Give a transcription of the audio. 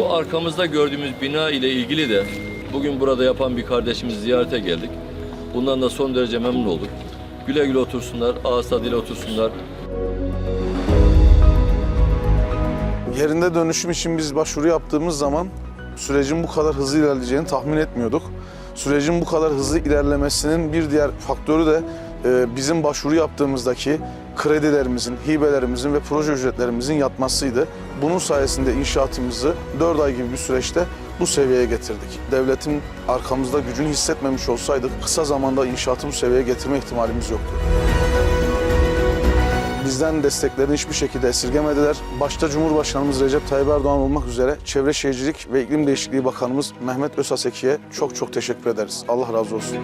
Arkamızda gördüğümüz bina ile ilgili de bugün burada yapan bir kardeşimizi ziyarete geldik. Bundan da son derece memnun olduk. Güle güle otursunlar, ağız tadıyla otursunlar. Yerinde dönüşüm için biz başvuru yaptığımız zaman sürecin bu kadar hızlı ilerleyeceğini tahmin etmiyorduk. Sürecin bu kadar hızlı ilerlemesinin bir diğer faktörü de bizim başvuru yaptığımızdaki kredilerimizin, hibelerimizin ve proje ücretlerimizin yatmasıydı. Bunun sayesinde inşaatımızı 4 ay gibi bir süreçte bu seviyeye getirdik. Devletin arkamızda gücünü hissetmemiş olsaydık kısa zamanda inşaatı bu seviyeye getirme ihtimalimiz yoktu. Bizden desteklerini hiçbir şekilde esirgemediler. Başta Cumhurbaşkanımız Recep Tayyip Erdoğan olmak üzere Çevre Şehircilik ve İklim Değişikliği Bakanımız Mehmet Özaseki'ye çok çok teşekkür ederiz. Allah razı olsun.